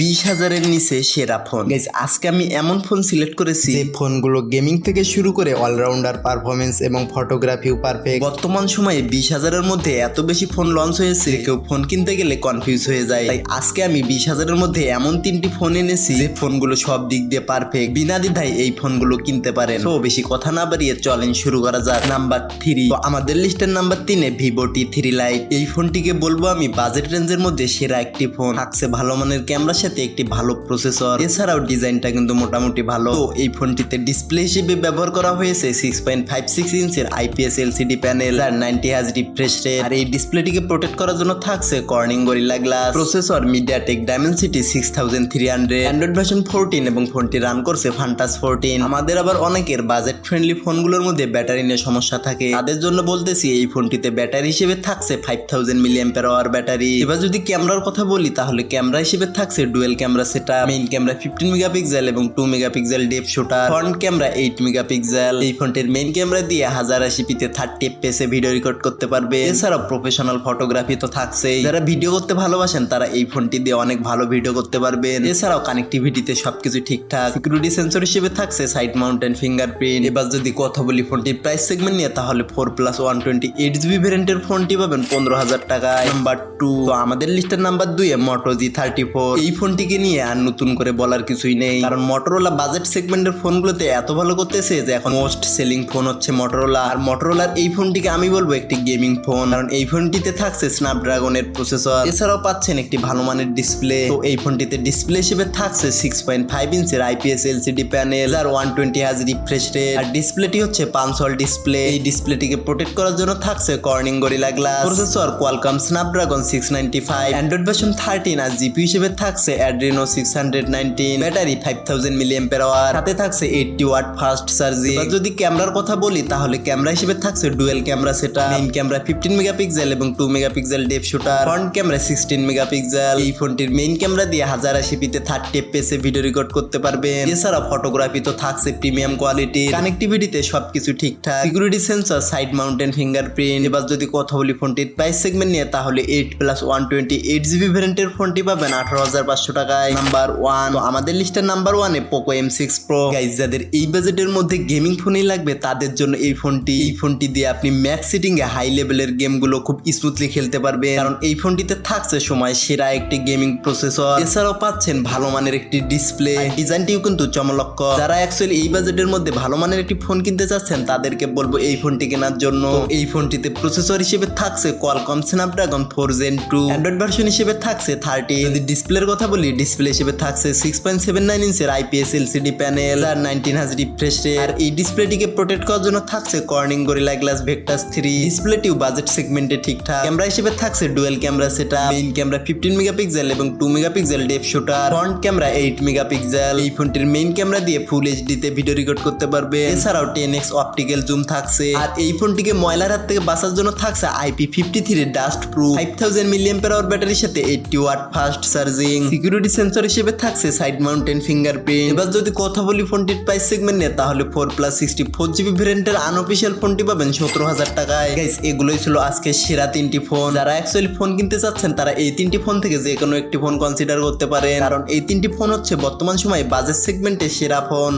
বিশ হাজারের নিচে সেরা ফোন। আজকে আমি এমন ফোন সিলেক্ট করেছি যে ফোনগুলো গেমিং থেকে শুরু করে অলরাউন্ডার পারফরমেন্স এবং ফটোগ্রাফিও পারফেক্ট বর্তমান সময়ে বিশ হাজারের মধ্যে এত বেশি ফোন লঞ্চ হয়েছে কেউ ফোন কিনতে গেলে কনফিউজ হয়ে যায়। তাই আজকে আমি বিশ হাজারের মধ্যে এমন তিনটি ফোন এনেছি যে ফোনগুলো সব দিক দিয়ে পারফেক্ট বিনা দ্বিধায় এই ফোনগুলো কিনতে পারেন। তো বেশি কথা না বাড়িয়ে চলেন শুরু করা যাক। নাম্বার থ্রি আমাদের লিস্টের নাম্বার তিনে ভিভো টি থ্রি লাইট এই ফোনটিকে বলব আমি বাজেট রেঞ্জের মধ্যে সেরা একটি ফোন। থাকছে ভালো মানের ক্যামেরার সাথে একটি ভালো প্রসেসর এছাড়াও ডিজাইনটা কিন্তু মোটামুটি ভালো। তো এই ফোনটিতে ডিসপ্লে হিসেবে ব্যবহার করা হয়েছে সিক্স পয়েন্ট ফাইভ সিক্স ইঞ্চের আইপিএস এলসিডি প্যানেল আর নাইনটি হাজ রিফ্রেশ রেট আর এই ডিসপ্লেটিকে প্রোটেক্ট করার জন্য থাকছে Corning Gorilla glass processor MediaTek Dimensity six thousand three hundred Android version fourteen এবং ফোনটি রান করছে ফান্টাস ফোরটিন আমাদের আবার অনেকের বাজেট ফ্রেন্ডলি ফোনগুলোর মধ্যে ব্যাটারি নিয়ে সমস্যা থাকে। তাদের জন্য বলতেছি, এই ফোনটিতে ব্যাটারি হিসেবে থাকছে ফাইভ থাউজেন্ড মিলিয়াম ব্যাটারি। এবার যদি ক্যামেরার কথা বলি, তাহলে ক্যামেরা হিসেবে থাকছে ডুয়েল ক্যামেরা সেটা মেইন ক্যামেরা ফিফটিন মেগাপিক্সেল এবং two megapixel depth shooter front camera eight megapixel এই ফোনটির মেইন ক্যামেরা দিয়ে হাজার আশি পিতে থার্টি ভিডিও রেকর্ড করতে পারবে। এছাড়াও প্রফেশনাল ফটোগ্রাফি তো থাকছেই। যারা ভিডিও করতে ভালোবাসেন, তারা এই ফোনটি দিয়ে অনেক ভালো ভিডিও করতে পারবেন। এছাড়াও কানেক্টিভিটিতে সবকিছু ঠিকঠাক। সিকিউরিটি সেন্সর হিসেবে থাকছে সাইড মাউন্টেন ফিঙ্গারপ্রিন্ট এবার যদি কথা বলি ফোনটির প্রাইস সেগমেন্ট নিয়ে, তাহলে four plus one twenty eight GB ভ্যারিয়েন্টের ফোনটি পাবেন পনেরো হাজার টাকায়। নাম্বার টু আমাদের লিস্টের নাম্বার দুই মোটো জি থার্টি ফোর এই ফোনটিকে নিয়ে আর নতুন করে বলার কিছুই নেই। কারণ মোটরোলা বাজেট সেগমেন্টের ফোনগুলোতে এত ভালো করতেছে যে এখন মোস্ট সেলিং ফোন হচ্ছে মোটরোলা আর মোটরোলার এই ফোনটিকে আমি বলব একটি গেমিং ফোন কারণ এই ফোনটিতে থাকছে স্ন্যাপড্রাগনের প্রসেসর এছাড়াও পাচ্ছেন একটি ভালো মানের ডিসপ্লে তো এই ফোনটিতে ডিসপ্লে হিসেবে থাকছে সিক্স পয়েন্ট ফাইভ ইঞ্চের আইপিএস এলসিডি প্যানেল আর ওয়ান টোয়েন্টি হাজ রিফ্রেশ রেট আর ডিসপ্লেটি হচ্ছে পাঁচশল ডিসপ্লে এই ডিসপ্লেটিকে প্রোটেক্ট করার জন্য থাকছে Corning Gorilla glass processor Qualcomm Snapdragon six ninety five Android version thirteen আর জিপি হিসেবে থাকছে Adreno six hundred nineteen battery five thousand milliamp per hour সাথে থাকছে এইটটি ওয়াট ফাস্ট চার্জিং যদি ক্যামেরার কথা বলি, তাহলে ক্যামেরা হিসেবে থাকছে ডুয়েল ক্যামেরা সেটা মেইন ক্যামেরা ফিফটিন মেগাপিক্সেল এবং two megapixel depth shooter front camera sixteen megapixel এই ফোনটির মেইন ক্যামেরা দিয়ে হাজার আশি পিতে থার্টি এফপিএস এ ভিডিও রেকর্ড করতে পারবেন। এছাড়া ফটোগ্রাফি তো থাকছে প্রিমিয়াম কোয়ালিটি কানেক্টিভিটিতে সবকিছু ঠিকঠাক। Security sensor side mounted fingerprint এবার যদি কথা বলি ফোনটির প্রাইস সেগমেন্ট নিয়ে, তাহলে eight plus one twenty eight GB ভ্যারিয়েন্টের ফোনটি পাবেন। আঠারো হাজার পাঁচশো টাকায় নাম্বার ওয়ান আমাদের লিস্টের নাম্বার ওয়ানে Poco M six Pro guys যাদের এই বাজেটের মধ্যে গেমিং ফোনই লাগবে, তাদের জন্য এই ফোনটি এই ফোনটি দিয়ে আপনি ম্যাক্স সিটিং এ হাই লেভেলের গেমগুলো খুব স্মুথলি খেলতে পারবেন। কারণ এই ফোনটিতে থাকছে সময় সেরা একটি গেমিং প্রসেসর এছাড়াও পাচ্ছেন ভালো মানের একটি ডিসপ্লে ডিজাইনটিও কিন্তু চমলক্ষ যারা অ্যাকচুয়ালি এই বাজেটের মধ্যে ভালো মানের একটি ফোন কিনতে চাচ্ছেন, তাদেরকে বলব এই ফোনটি কেনার জন্য। এই ফোনটিতে প্রসেসর হিসেবে থাকছে Qualcomm Snapdragon four Gen two Android version হিসেবে থাকছে থার্টি যদি ডিসপ্লের কথা বলি ডিসপ্লে হিসেবে থাকছে সিক্স পয়েন্ট সেভেন নাইন ইঞ্চের আইপিএস এলসিডি প্যানেল আর নাইনটিন হাজ রিফ্রেশ আর এই ডিসপ্লেটিকে প্রোটেক্ট করার জন্য থাকছে Corning Gorilla glass Victus three ডিসপ্লেটিও budget সেগমেন্টে ঠিকঠাক। ক্যামেরা হিসেবে থাকছে ডুয়েল ক্যামেরা সেটা মেইন ক্যামেরা ফিফটিন মেগাপিক্সেল এবং two megapixel depth shooter front camera eight megapixel এই ফোনটির মেইন ক্যামেরা দিয়ে ফুল এইচডি তে ভিডিও রেকর্ড করতে পারবে। এছাড়াও টেন এক্স অপটিক্যাল জুম থাকছে। আর এই ফোনটিকে ময়লার হাত থেকে বাঁচার জন্য থাকছে IP fifty three dust proof five thousand milliamp ব্যাটারির সাথে eighty watt fast charging security sensor হিসেবে থাকছে সাইড মাউন্টেন ফিঙ্গারপ্রিন্ট এবার যদি কথা বলি ফোনটির প্রাইস সেগমেন্ট নিয়ে, তাহলে four plus sixty four GB ভেরিয়েন্টের আনঅফিসিয়াল ফোনটি পাবেন সতেরো হাজার টাকায়। গাইস এগুলোই ছিল আজকে সেরা তিনটি ফোন যারা অ্যাকচুয়ালি ফোন কিনতে চাচ্ছেন, তারা এই তিনটি ফোন থেকে যে কোনো একটি ফোন কনসিডার করতে পারেন। কারণ এই তিনটি ফোন হচ্ছে বর্তমান সময়ে বাজেট সেগমেন্টে সেরা ফোন